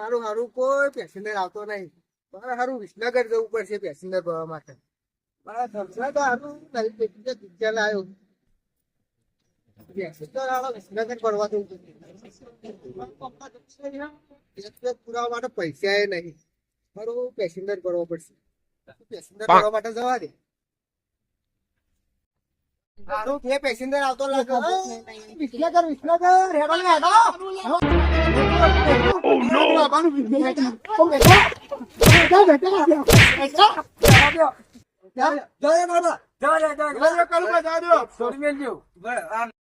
મારું હારું કોઈ પેસેન્જર આવતો નહીં. મારે હારું વિસનગર જવું પડશે પેસેન્જર ભરવા માટે. મારા ધમસા તો હારું નહીં પેસેન્જર પિક્ચર આવ્યો પેસેન્જર હારો વિસનગર ભરવા જવું પડશે. પુરાવા માટે પૈસા નહીં. મારું પેસેન્જર ભરવો પડશે. પેસેન્જર ભરવા માટે જવા દે. બે પેસેન્જર આવતો લાગે વિસનગર વિસનગર હેડો ને હેડો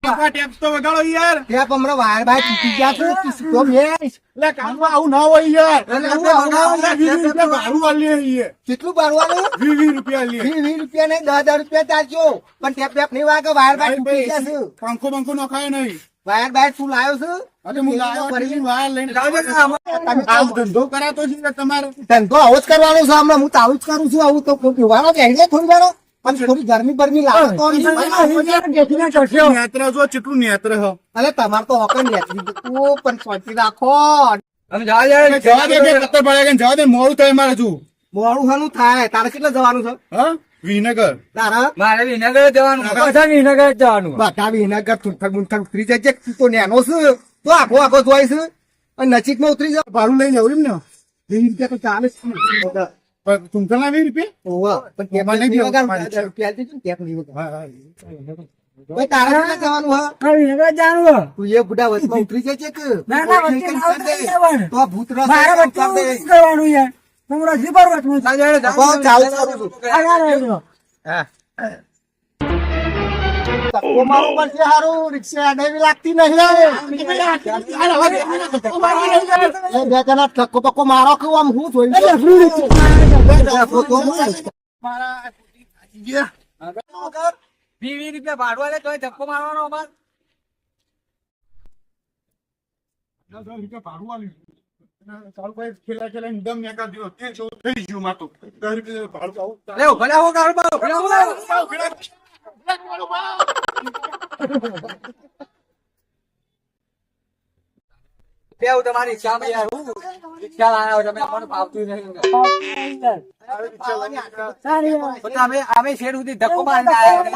ટેપ્સ તો વગાડો યાર. ત્યાં હમણાં વાયર બાય તૂટી ગયા છે. તો આવું ના હોય યાર. એટલે આવું ના હોય. વીસ રૂપિયા ભાડું આલીએ છીએ. કેટલું ભરવાનું વીસ વીસ રૂપિયા આલીએ. વીસ વીસ રૂપિયા નહીં દસ દસ રૂપિયા ચાલજો પણ ટેપ ટેપ નહીં વાગે વાયર બાય તૂટી ગયા છે. પંખો બંખો નખાય નહીં. વાયર બાય તું લાવ્યો છે. ધંધો કરાતો છે ને તમારે. ધંધો આવો જ કરવાનો છે હમણાં. હું તો આવું જ કરું છું. આવું તો પીવાનો બેસી જાય થોડી વાર પણ થોડી ગરમી ગરમી લાગે તો નેત્ર જો કેટલું નેત્ર હ અરે તમારે તો હોકર નેચરી તું પણ શાંતિ રાખો. જવા દે કે કત્તર પડે કે જવા દે. મોડું થાય મારે મોડું હાનું થાય. તારે કેટલા જવાનું છે? હા? વિનગર. તારા? મારે વિનગર જવાનું. વિનગર. જવાનું. બધા વિનગર ઠુંઠક મુંઠક ઉતરી જાય. તું તો નેનો છે તો આખો આખો જોઈ છે. અને નજીકમાં ઉતરી જાય ભાડું લઈને જવું એમ ને એ રીતે તો ચાલે છે. પણ ઓવા. પણ ટેપ મને બી વગાડ. મારી હજાર રૂપિયા આપજે ને ટેપ નહીં વગાડ. હા હા ભાઈ તારે તું વચમાં ઉતરી જાય છે દે. તો દે. હારું. રિક્ષા અડાવી લાગતી નહીં રે. એ બે જણા ધક્કો બક્કો મારો કે આમ હું જોઈ તો મારે. વીસ રૂપિયા ભાડું આલે તોય ધક્કો મારવાનો અમાર ચાલુ ભાઈ ખેલા ખેલા દમ મેકા દીધો તે થઈ ગયું મારું ભાડું આવું લે હો ગાડો બા ઊભા હો? રિક્ષા લાયા તમે અમને ફાવતું નહીં ધક્કો આયા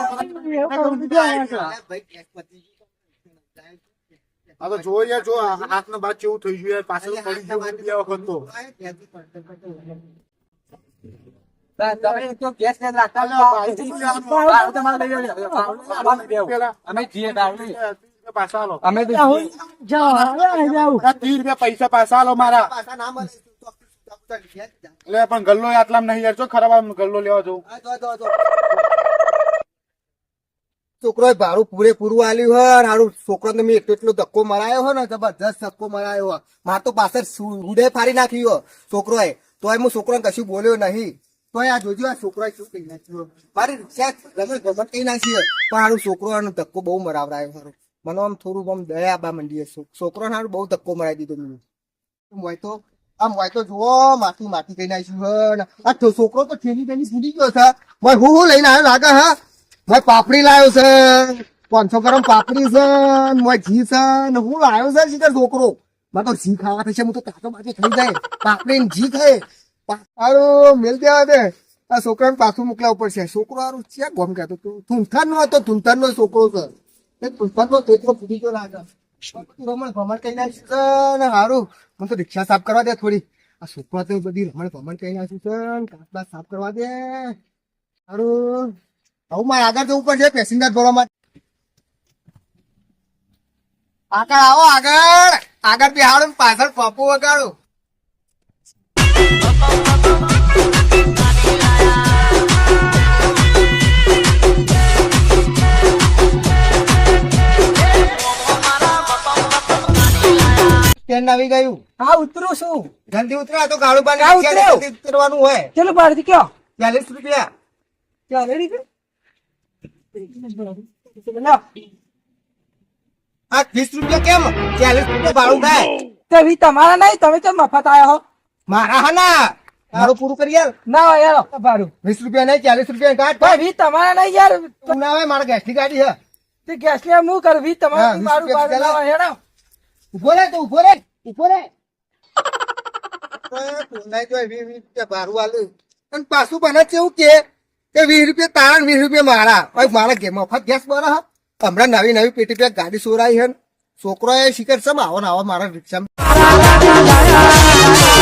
આ જો યાર, જો હાથ નો બાદ કેવું થઈ ગયું પાછળ પડી ગયું વખત તો. પૈસા પાછા આલો મારા. એટલે પણ ગલ્લો આટલા નહીં યાર. જો ખરાબ ગલ્લો લેવા જવું. છોકરો ભાડું પૂરેપૂરું આલ્યું હોય હારું છોકરો ને મેં એટલો એટલો ધક્કો મરાયો હોય ને જબરજસ્ત ધક્કો મરાયો હોય. મારે તો પાછળ ઉડે ફાડી નાખ્યું છોકરોએ. તોય હું છોકરાને કશું બોલ્યો નહીં. મારી છોકરો ધક્કો બહુ મરાવરાયો હારું. મને આમ થોડું આમ દયા આબા મંડી છોકરો સારું બહુ ધક્કો મરાવી દીધો મને તો, આમ હોય તો જુઓ માથું માટી કઈ નાખ્યું આ છોકરો તો ઠેલી ઠેલી ફૂટી ગયો છે. મોય હું હું લઈને આવ્યો લાગે, હા? મોય પાપડી લાવ્યો છે. પાંચસો ગ્રામ પાપડી છે મોય ઘી છે ને, હું લાવ્યો છે સીધા છોકરો. મારે તો ઘી ખાવા થશે, હું તો તાતો બાજુ થઈ જાય. પાપડી ને ઘી ખાય હારું મેલ દેવા દે. આ છોકરાને પાછું મોકલાવવું પડશે. છોકરો હારું છે, ગોમ કહેતો તું થૂંથાન નો હતો થૂંથાન નો છોકરો છે એ થૂંથાન નો તેટલો ફૂટી ગયો રમણ ભમણ કઈ નાખ્યું છે ને તો રિક્ષા સાફ કરવા દે થોડી. આ છોકરા તો બધી રમણ ભમણ કઈ નાખ્યું છે ને સાફ કરવા દે. હારું. હવે મારે આગળ જવું પડશે, પેસેન્જર ભરવા માટે. આગળ આવો, આગળ. આગળ બિહાડો પાછળ પપ્પુ વગાડો. સ્ટેન્ડ આવી ગયું? હા ઉતરું છું. જલ્દી ઉતરા તો ગાડું હા, બાંધી ઉતરવાનું હોય. ચલો બહારથી કયો? ચાલીસ રૂપિયા. ચાલે આ વીસ રૂપિયા કેમ? ચાલીસ રૂપિયા ભાડું થાય તમારા નહીં તમે તો મફત આવ્યા હો? મારા હા ના તારું પૂરું કરી યાર ના હોય યાર ભાડું વીસ રૂપિયા નહીં ચાલીસ રૂપિયા કાઢ ભાઈ વી તમારા નહીં યાર. તું ના હોય મારા ગેસની ગાડી છે તે ગેસ ને હું કર? વી તમારું મારું ભાડું ના હોય હેડો. ઊભો રે તું ઊભો રે. ઊભો રે. રૂપિયા અને પાછું મને કેવું કે કે વીસ રૂપિયા તારા વીસ રૂપિયા મારા. મારા ઘેર મફત ગેસ બરા હા. હમણાં નવી નવી પેટી પેક ગાડી સોરાઈ હે છોકરો એ શિખર સમ આવો ને આવો મારા